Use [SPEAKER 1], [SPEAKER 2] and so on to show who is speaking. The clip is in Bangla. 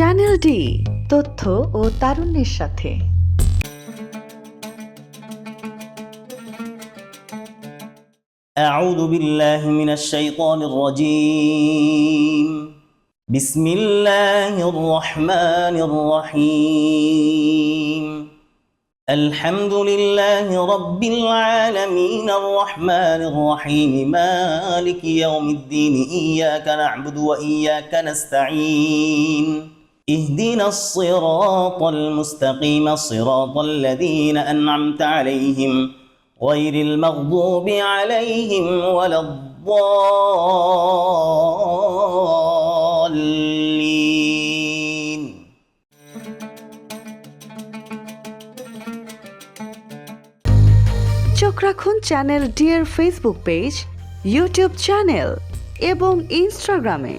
[SPEAKER 1] চ্যানেল ডি তথ্য ও তারুণ্যের সাথে
[SPEAKER 2] أعوذ بالله من الشيطان الرجيم بسم الله الرحمن الرحيم الحمد لله رب العالمين الرحمن الرحيم مالك يوم الدين إياك نعبد وإياك نستعين اهدنا الصراط المستقيم صراط الذين أنعمت عليهم غير المغضوب عليهم ولا الضالين
[SPEAKER 1] চোখ রাখুন চ্যানেল ডি এর ফেসবুক পেজ ইউটিউব চ্যানেল এবং ইনস্টাগ্রামে